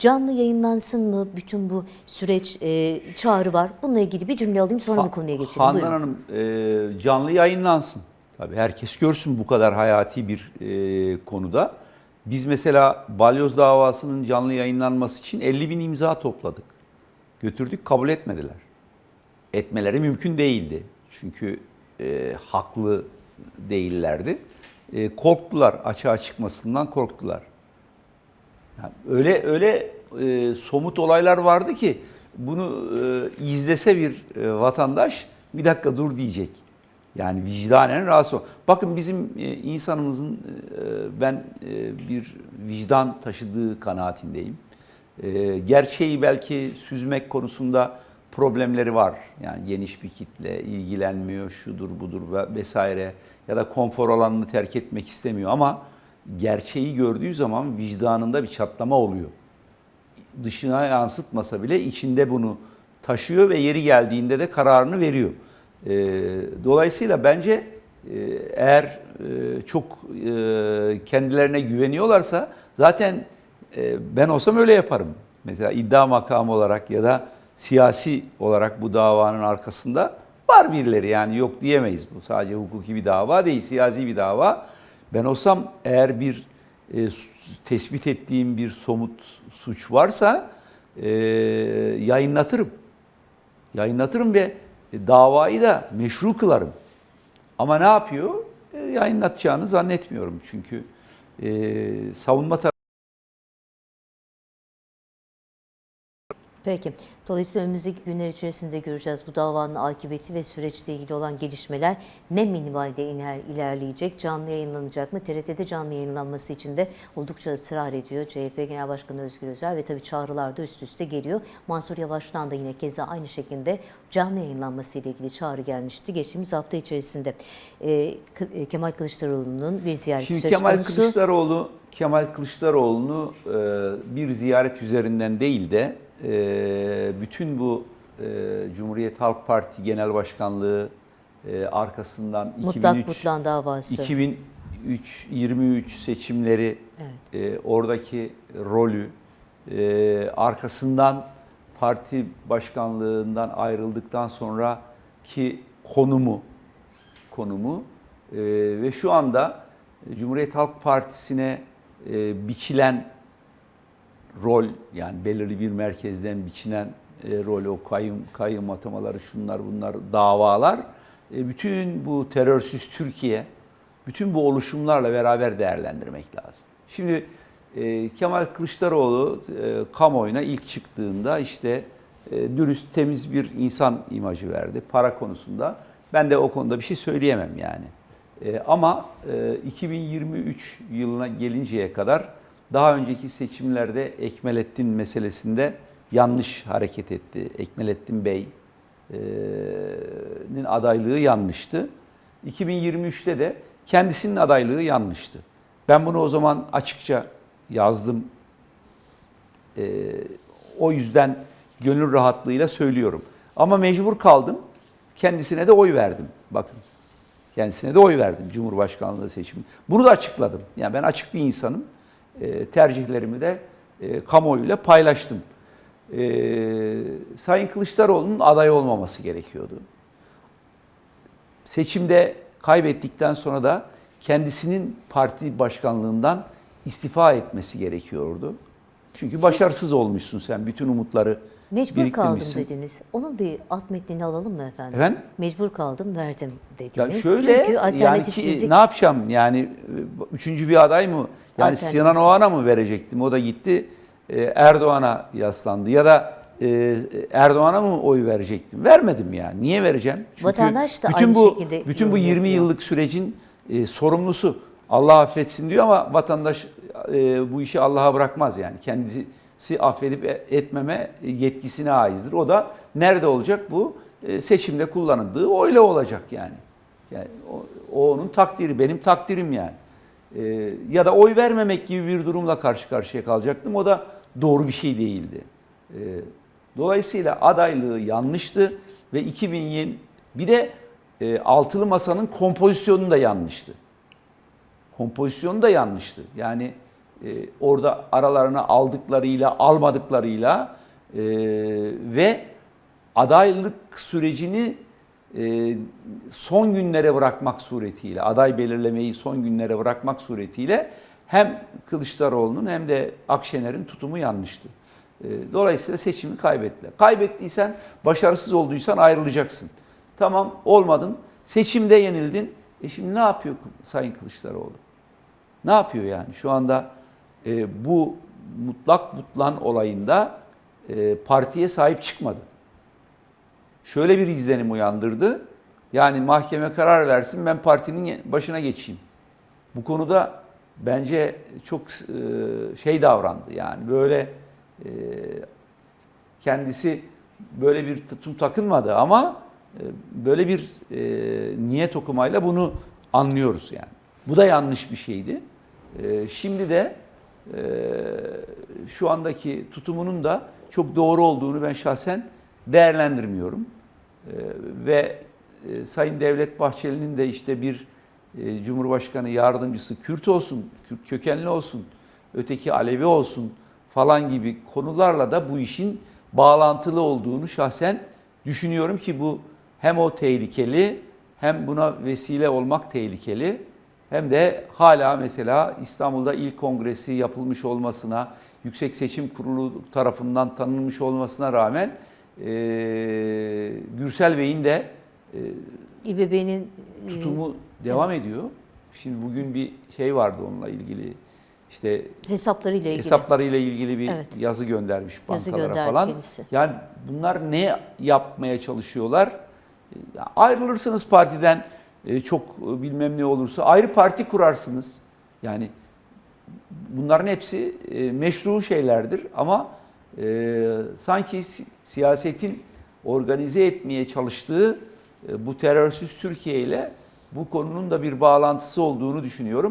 Canlı yayınlansın mı bütün bu süreç e, çağrı var. Bununla ilgili bir cümle alayım sonra bu konuya geçelim. Handan Buyurun. Hanım e, canlı yayınlansın. Tabii herkes görsün bu kadar hayati bir e, konuda. Biz mesela Balyoz davasının canlı yayınlanması için 50 bin imza topladık. Götürdük kabul etmediler. Etmeleri mümkün değildi. Çünkü e, haklı değillerdi. E, korktular açığa çıkmasından korktular. Yani öyle öyle e, somut olaylar vardı ki bunu e, izlese bir e, vatandaş bir dakika dur diyecek. Yani vicdanen rahatsız ol. Bakın bizim e, insanımızın e, ben e, bir vicdan taşıdığı kanaatindeyim. E, gerçeği belki süzmek konusunda problemleri var. Yani geniş bir kitle ilgilenmiyor, şudur budur ve- vesaire ya da konfor alanını terk etmek istemiyor ama gerçeği gördüğü zaman vicdanında bir çatlama oluyor. Dışına yansıtmasa bile içinde bunu taşıyor ve yeri geldiğinde de kararını veriyor. Ee, dolayısıyla bence e, eğer e, çok e, kendilerine güveniyorlarsa zaten e, ben olsam öyle yaparım. Mesela iddia makamı olarak ya da siyasi olarak bu davanın arkasında var birileri yani yok diyemeyiz. Bu sadece hukuki bir dava değil, siyasi bir dava. Ben olsam eğer bir e, tespit ettiğim bir somut suç varsa e, yayınlatırım. Yayınlatırım ve davayı da meşru kılarım. Ama ne yapıyor? E, yayınlatacağını zannetmiyorum. Çünkü e, savunma tarafı Peki. Dolayısıyla önümüzdeki günler içerisinde göreceğiz bu davanın akıbeti ve süreçle ilgili olan gelişmeler ne minvalde iner, ilerleyecek, canlı yayınlanacak mı? TRT'de canlı yayınlanması için de oldukça ısrar ediyor CHP Genel Başkanı Özgür Özel ve tabii çağrılar da üst üste geliyor. Mansur Yavaş'tan da yine keza aynı şekilde canlı yayınlanması ile ilgili çağrı gelmişti geçtiğimiz hafta içerisinde. E, Kemal Kılıçdaroğlu'nun bir ziyareti Şimdi söz Kemal konusu. Kılıçdaroğlu Kemal Kılıçdaroğlu'nu e, bir ziyaret üzerinden değil de e, bütün bu e, Cumhuriyet Halk Parti Genel Başkanlığı e, arkasından Mutlak 2003 Mutlan davası. 2003 23 seçimleri Evet. e, oradaki rolü e, arkasından parti başkanlığından ayrıldıktan sonraki konumu konumu e, ve şu anda Cumhuriyet Halk Partisi'ne e, biçilen rol yani belirli bir merkezden biçilen e, rol o kayyum kayyum atamaları şunlar bunlar davalar e, bütün bu terörsüz Türkiye bütün bu oluşumlarla beraber değerlendirmek lazım. Şimdi e, Kemal Kılıçdaroğlu e, kamuoyuna ilk çıktığında işte e, dürüst temiz bir insan imajı verdi para konusunda. Ben de o konuda bir şey söyleyemem yani. E, ama e, 2023 yılına gelinceye kadar daha önceki seçimlerde Ekmelettin meselesinde yanlış hareket etti. Ekmelettin Bey'in adaylığı yanlıştı. 2023'te de kendisinin adaylığı yanlıştı. Ben bunu o zaman açıkça yazdım. E, o yüzden gönül rahatlığıyla söylüyorum. Ama mecbur kaldım. Kendisine de oy verdim. Bakın. Kendisine de oy verdim Cumhurbaşkanlığı seçimi. Bunu da açıkladım. Yani ben açık bir insanım. E, tercihlerimi de e, kamuoyuyla paylaştım. E, Sayın Kılıçdaroğlu'nun aday olmaması gerekiyordu. Seçimde kaybettikten sonra da kendisinin parti başkanlığından istifa etmesi gerekiyordu. Çünkü Siz- başarısız olmuşsun sen. Bütün umutları Mecbur kaldım biriktirmişsin. dediniz. Onun bir alt metnini alalım mı efendim? Efendim? Mecbur kaldım verdim Ya dediniz. şöyle Çünkü yani alternatifsizlik ki, ne yapacağım yani e, üçüncü bir aday mı? Yani Alternatifsiz. Sinan Oğan'a mı verecektim? O da gitti e, Erdoğan'a yaslandı ya da e, Erdoğan'a mı oy verecektim? Vermedim yani. Niye vereceğim? Çünkü Vatandaş da bütün aynı bu, şekilde bütün bu yorum 20 yapıyor. yıllık sürecin e, sorumlusu. Allah affetsin diyor ama vatandaş e, bu işi Allah'a bırakmaz yani. Kendisi affedip e- etmeme yetkisine aizdir. O da nerede olacak bu? E, seçimde kullanıldığı oyla olacak yani. Yani o, o onun takdiri, benim takdirim yani. E, ya da oy vermemek gibi bir durumla karşı karşıya kalacaktım. O da doğru bir şey değildi. E, dolayısıyla adaylığı yanlıştı ve 2000 bir de e, altılı masanın kompozisyonu da yanlıştı kompozisyonu da yanlıştı. Yani e, orada aralarına aldıklarıyla, almadıklarıyla e, ve adaylık sürecini e, son günlere bırakmak suretiyle, aday belirlemeyi son günlere bırakmak suretiyle hem Kılıçdaroğlu'nun hem de Akşener'in tutumu yanlıştı. E, Dolayısıyla seçimi kaybettiler. Kaybettiysen, başarısız olduysan ayrılacaksın. Tamam olmadın, seçimde yenildin. E şimdi ne yapıyor Sayın Kılıçdaroğlu? Ne yapıyor yani? Şu anda e, bu mutlak butlan olayında e, partiye sahip çıkmadı. Şöyle bir izlenim uyandırdı. Yani mahkeme karar versin ben partinin başına geçeyim. Bu konuda bence çok e, şey davrandı. Yani böyle e, kendisi böyle bir tutum takınmadı ama e, böyle bir e, niyet okumayla bunu anlıyoruz yani. Bu da yanlış bir şeydi. E, şimdi de şu andaki tutumunun da çok doğru olduğunu ben şahsen değerlendirmiyorum. E, ve e, Sayın Devlet Bahçeli'nin de işte bir e, Cumhurbaşkanı yardımcısı Kürt olsun, Kürt kökenli olsun, öteki Alevi olsun falan gibi konularla da bu işin bağlantılı olduğunu şahsen düşünüyorum ki bu hem o tehlikeli hem buna vesile olmak tehlikeli hem de hala mesela İstanbul'da ilk kongresi yapılmış olmasına, Yüksek Seçim Kurulu tarafından tanınmış olmasına rağmen e, Gürsel Bey'in de e, İBB'nin e, tutumu devam ediyor. Şimdi bugün bir şey vardı onunla ilgili işte hesaplarıyla ilgili. hesaplarıyla ilgili bir Evet. yazı göndermiş Yazı bankalara gönderdi falan. kendisi. Yani bunlar ne yapmaya çalışıyorlar? Ya ayrılırsınız partiden e, çok e, bilmem ne olursa ayrı parti kurarsınız. Yani bunların hepsi e, meşru şeylerdir ama sanki si- siyasetin organize etmeye çalıştığı bu terörsüz Türkiye ile bu konunun da bir bağlantısı olduğunu düşünüyorum.